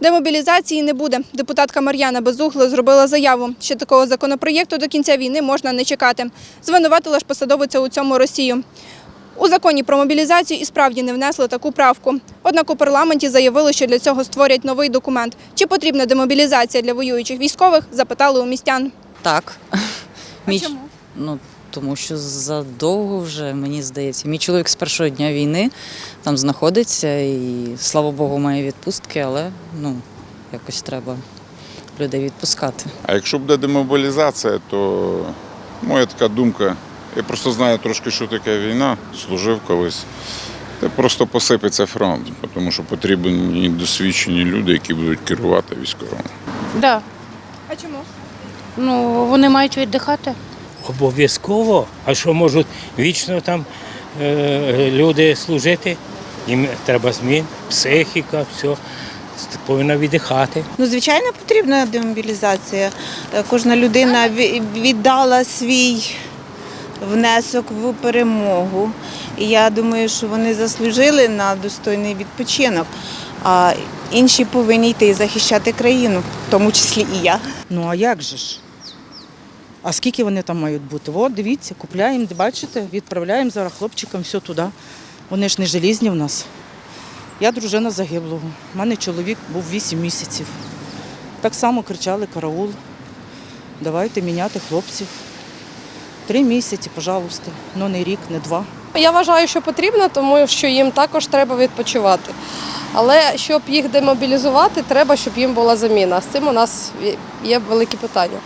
Демобілізації не буде. Депутатка Мар'яна Безугло зробила заяву, що такого законопроєкту до кінця війни можна не чекати. Звинуватила ж посадовиця у цьому Росію. У законі про мобілізацію і справді не внесли таку правку. Однак у парламенті заявили, що для цього створять новий документ. Чи потрібна демобілізація для воюючих військових, запитали у містян. Так. Мій- чому? Ну, тому що задовго вже, мені здається. Мій чоловік з першого дня війни там знаходиться і, слава Богу, має відпустки, але ну, якось треба людей відпускати. А якщо буде демобілізація, то моя така думка, я просто знаю трошки, що таке війна, служив колись. Це просто посипеться фронт, тому що потрібні досвідчені люди, які будуть керувати військовими. Да. А чому? Ну, вони мають віддихати. Обов'язково. А що можуть вічно там е, люди служити? Їм треба змін, психіка, все. Повинна віддихати. Ну, звичайно, потрібна демобілізація. Кожна людина віддала свій внесок в перемогу. І я думаю, що вони заслужили на достойний відпочинок. А інші повинні йти і захищати країну, в тому числі і я. Ну а як же ж? А скільки вони там мають бути? От, дивіться, купляємо, бачите, відправляємо зараз хлопчикам все туди. Вони ж не желізні в нас. Я дружина загиблого. У мене чоловік був 8 місяців. Так само кричали караул. Давайте міняти хлопців. Три місяці, пожалуйста. Ну не рік, не два. Я вважаю, що потрібно, тому що їм також треба відпочивати. Але щоб їх демобілізувати, треба, щоб їм була заміна. З цим у нас є великі питання.